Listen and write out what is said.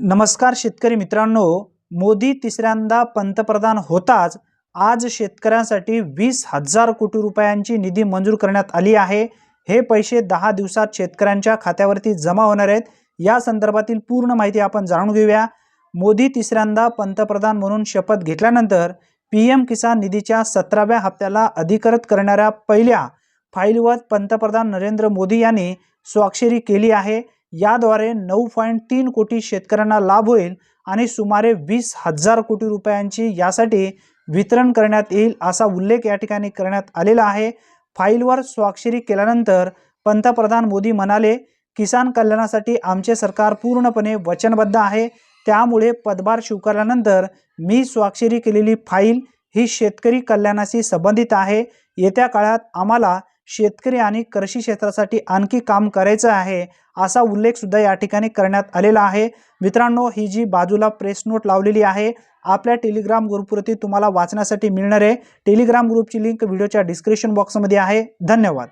नमस्कार शेतकरी मित्रांनो. मोदी तिसऱ्यांदा पंतप्रधान होताच आज शेतकऱ्यांसाठी वीस हजार कोटी रुपयांची निधी मंजूर करण्यात आली आहे. हे पैसे दहा दिवसात शेतकऱ्यांच्या खात्यावरती जमा होणार आहेत. या संदर्भातील पूर्ण माहिती आपण जाणून घेऊया. मोदी तिसऱ्यांदा पंतप्रधान म्हणून शपथ घेतल्यानंतर पी एम किसान निधीच्या सतराव्या हप्त्याला अधिकृत करणाऱ्या पहिल्या फाईलवर पंतप्रधान नरेंद्र मोदी यांनी स्वाक्षरी केली आहे. याद्वारे नऊ पॉईंट तीन कोटी शेतकऱ्यांना लाभ होईल आणि सुमारे वीस हजार कोटी रुपयांची यासाठी वितरण करण्यात येईल असा उल्लेख या ठिकाणी करण्यात आलेला आहे. फाईलवर स्वाक्षरी केल्यानंतर पंतप्रधान मोदी म्हणाले किसान कल्याणासाठी आमचे सरकार पूर्णपणे वचनबद्ध आहे. त्यामुळे पदभार स्वीकारल्यानंतर मी स्वाक्षरी केलेली फाईल ही शेतकरी कल्याणाशी संबंधित आहे. येत्या काळात आम्हाला शेतकरी आणि कृषी क्षेत्रासाठी आणखी काम करायचं आहे असा उल्लेख सुद्धा या ठिकाणी करण्यात आलेला आहे. मित्रांनो ही जी बाजूला प्रेस नोट लावलेली आहे आपल्या टेलिग्राम ग्रुपवरती तुम्हाला वाचण्यासाठी मिळणार आहे. टेलिग्राम ग्रुपची लिंक व्हिडिओच्या डिस्क्रिप्शन बॉक्समध्ये आहे. धन्यवाद.